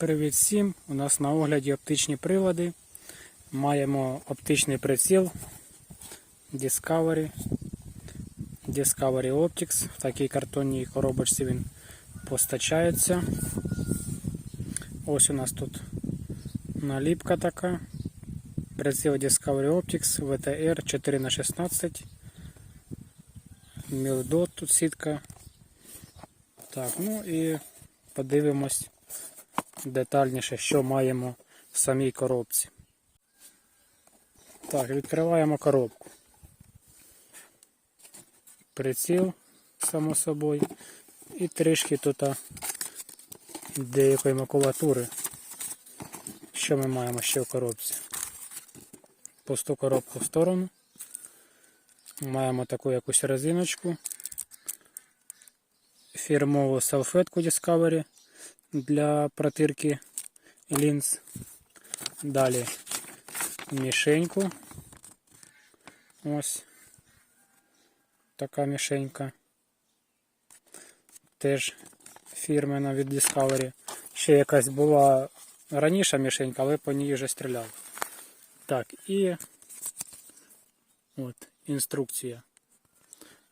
Привіт всім! У нас на огляді оптичні прилади. Маємо оптичний приціл Discovery. Discovery Optics. В такій картонній коробочці він постачається. Ось у нас тут наліпка така. Приціл Discovery Optics VTR 4х16. Мілдот тут сітка. Так, ну і подивимось детальніше, що маємо в самій коробці. Так, відкриваємо коробку. Приціл, само собою, і трішки тут деякої макулатури. Що ми маємо ще в коробці? Пусту коробку в сторону. Маємо таку якусь резиночку. Фірмову салфетку Discovery для протирки лінз. Далі мішеньку. Ось така мішенька. Теж фірмена від Discovery. Ще якась була раніше мішенька, але по ній вже стріляв. Так, і от інструкція.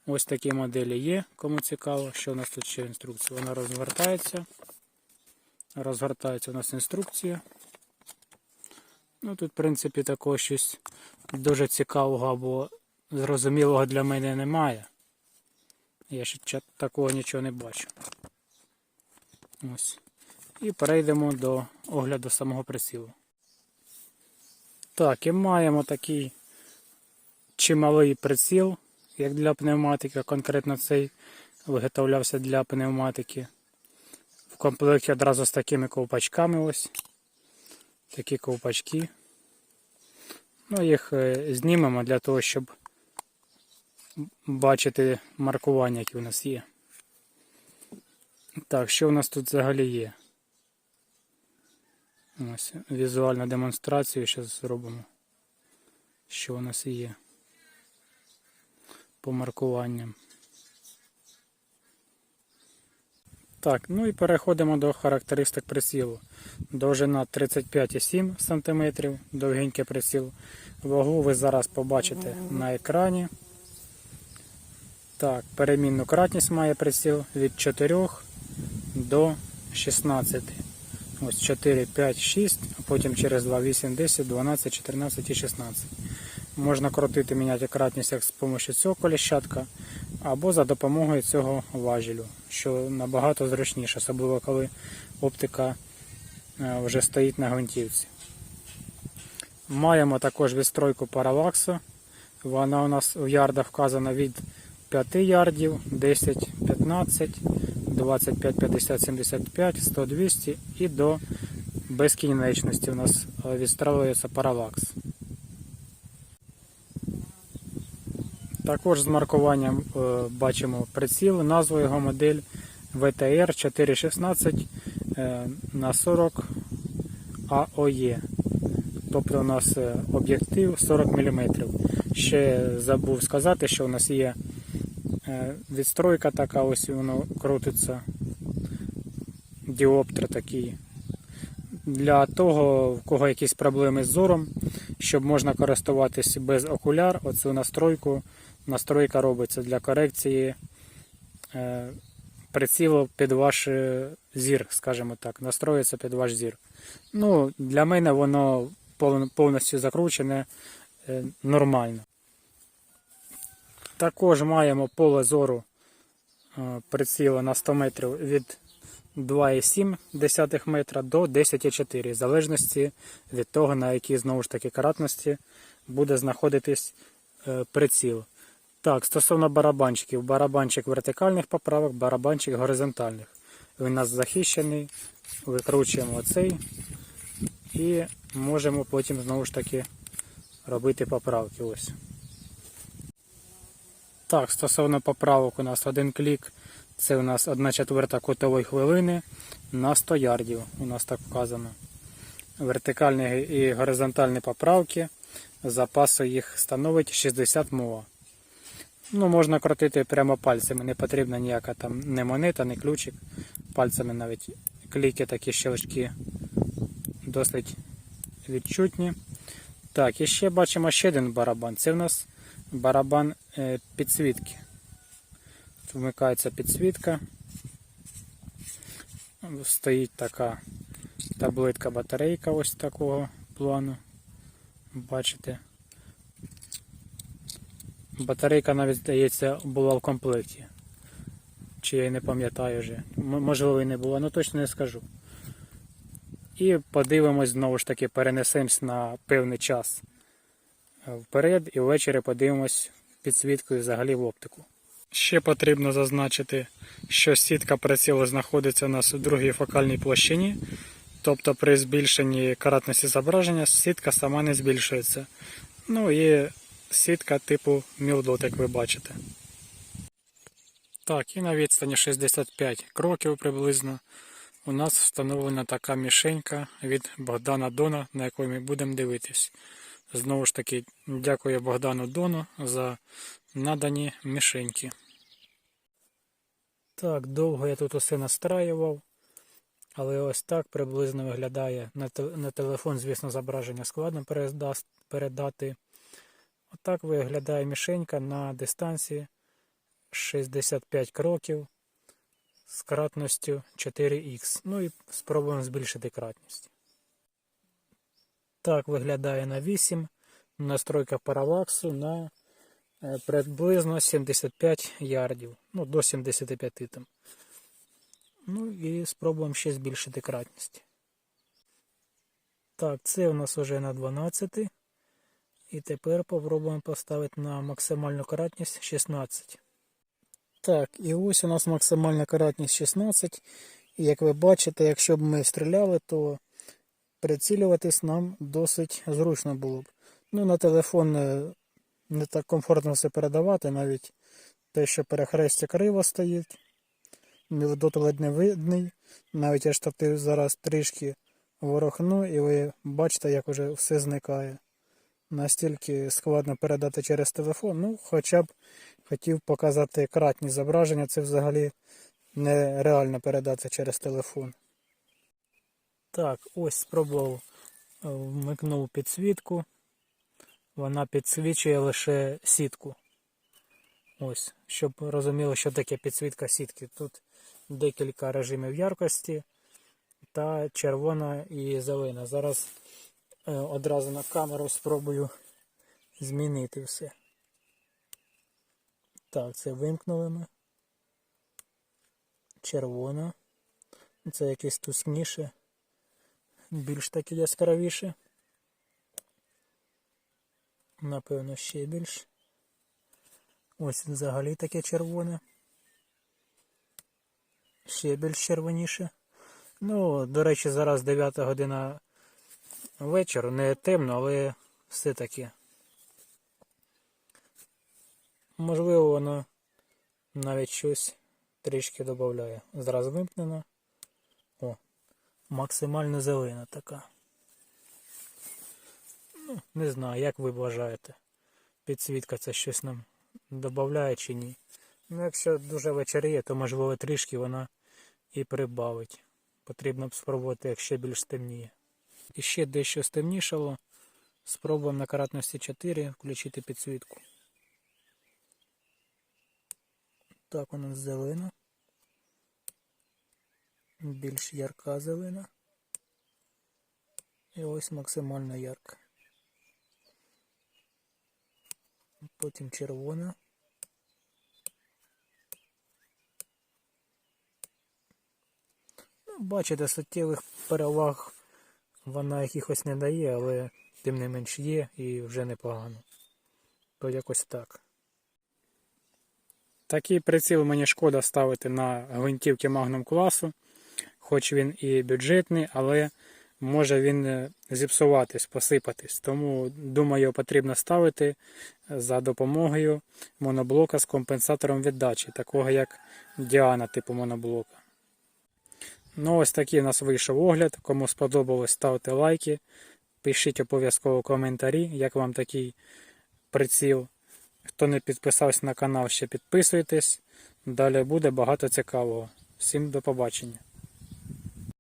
Ось такі моделі є, кому цікаво, що у нас тут ще інструкція. Вона розгортається. Розгортається у нас інструкція. Ну тут, в принципі, такого щось дуже цікавого або зрозумілого для мене немає. Я ще такого нічого не бачу. Ось. І перейдемо до огляду самого прицілу. Так, і маємо такий чималий приціл, як для пневматики, конкретно цей виготовлявся для пневматики. В комплекті одразу з такими ковпачками ось. Такі ковпачки. Ну, їх е, знімемо для того, щоб бачити маркування, які у нас є. Так, що у нас тут взагалі є? Ось візуальну демонстрацію зараз зробимо. Що у нас є по маркуванням. Так, ну і переходимо до характеристик прицілу. Довжина 35,7 см, довгенький приціл. Вагу ви зараз побачите на екрані. Так, перемінну кратність має приціл від 4 до 16. Ось 4, 5, 6, а потім через 2, 8, 10, 12, 14 і 16. Можна крутити, міняти кратність як з допомогою цього коліщатка, або за допомогою цього важелю, що набагато зручніше, особливо коли оптика е, вже стоїть на гвинтівці. Маємо також відстройку паралаксу. Вона у нас в ярдах вказана від 5 ярдів, 10, 15, 25, 50, 75, 100, 200 і до безкінечності у нас е, відстраюється паралакс. Також з маркуванням е, бачимо приціл, назву його модель VTR 416 е, на 40 AOE. Тобто у нас е, об'єктив 40 мм. Ще забув сказати, що у нас є відстройка така, ось воно крутиться. Діоптер такий. Для того, в кого якісь проблеми з зором, щоб можна користуватись без окуляр, оцю настройку. Настройка робиться для корекції е, прицілу під ваш е, зір, скажімо так. Настроїться під ваш зір. Ну, Для мене воно повністю закручене е, нормально. Також маємо поле зору приціла на 100 метрів від 2,7 метра до 10,4, в залежності від того, на якій знову ж таки кратності буде знаходитись приціл. Так, стосовно барабанчиків, барабанчик вертикальних поправок, барабанчик горизонтальних. Він у нас захищений, викручуємо оцей і можемо потім знову ж таки робити поправки. Ось. Так, стосовно поправок, у нас один клік, це у нас 1 четверта кутової хвилини на 100 ярдів. У нас так вказано. Вертикальні і горизонтальні поправки. Запасу їх становить 60 мова. Ну, можна крутити прямо пальцями, не потрібна ніяка там не монета, не ключик. Пальцями навіть кліки такі щелчки досить відчутні. Так, і ще бачимо ще один барабан. Це в нас барабан е, підсвітки. Вмикається підсвітка. Стоїть така таблетка батарейка ось такого плану. Бачите. Батарейка навіть здається була в комплекті. Чи я не пам'ятаю вже. Можливо і не була, ну точно не скажу. І подивимось знову ж таки, перенесемось на певний час е, вперед і ввечері подивимось підсвіткою взагалі в оптику. Ще потрібно зазначити, що сітка прицілу знаходиться у нас у другій фокальній площині, тобто при збільшенні каратності зображення сітка сама не збільшується. Ну і сітка типу мілдот, як ви бачите. Так, і на відстані 65 кроків приблизно у нас встановлена така мішенька від Богдана Дона, на яку ми будемо дивитись. Знову ж таки, дякую Богдану Дону за надані мішеньки. Так, довго я тут усе настраював, але ось так приблизно виглядає на, телефон, звісно, зображення складно передати. Отак виглядає мішенька на дистанції 65 кроків з кратністю 4х. Ну і спробуємо збільшити кратність. Так виглядає на 8. Настройка паралаксу на е, приблизно 75 ярдів. Ну, до 75 там. Ну і спробуємо ще збільшити кратність. Так, це у нас вже на 12. І тепер попробуємо поставити на максимальну кратність 16. Так, і ось у нас максимальна кратність 16. І як ви бачите, якщо б ми стріляли, то прицілюватись нам досить зручно було б. Ну, на телефон е, не так комфортно все передавати, навіть те, що перехрестя криво стоїть. Мілдот ледь не видний. Навіть я штатив зараз трішки ворохну, і ви бачите, як уже все зникає. Настільки складно передати через телефон. Ну, хоча б хотів показати кратні зображення, це взагалі нереально передати через телефон. Так, ось спробував е, вмикнув підсвітку. Вона підсвічує лише сітку. Ось, щоб розуміли, що таке підсвітка сітки. Тут декілька режимів яркості та червона і зелена. Зараз одразу на камеру спробую змінити все. Так, це вимкнули ми. Червона. Це якесь тускніше. Більш таке яскравіше. Напевно, ще більш. Ось взагалі таке червоне. Ще більш червоніше. Ну, до речі, зараз 9 година вечора. Не темно, але все таки. Можливо, воно навіть щось трішки додає. Зразу вимкнено. О, максимально зелена така. Ну, не знаю, як ви вважаєте. Підсвітка це щось нам додає чи ні. Ну, якщо дуже вечеріє, то можливо трішки вона і прибавить. Потрібно б спробувати, як ще більш стемніє. І ще дещо стемнішало. Спробуємо на кратності 4 включити підсвітку. Так, у нас зелена. Більш ярка зелена. І ось максимально ярка. Потім червона. Ну, бачите, суттєвих переваг вона якихось не дає, але тим не менш є і вже непогано. То якось так. Такий приціл мені шкода ставити на гвинтівки Magnum класу, хоч він і бюджетний, але може він е, зіпсуватись, посипатись. Тому думаю, потрібно ставити за допомогою моноблока з компенсатором віддачі, такого як Діана типу моноблока. Ну, ось такий у нас вийшов огляд. Кому сподобалось, ставте лайки, пишіть обов'язково коментарі, як вам такий приціл. Хто не підписався на канал, ще підписуйтесь. Далі буде багато цікавого. Всім до побачення.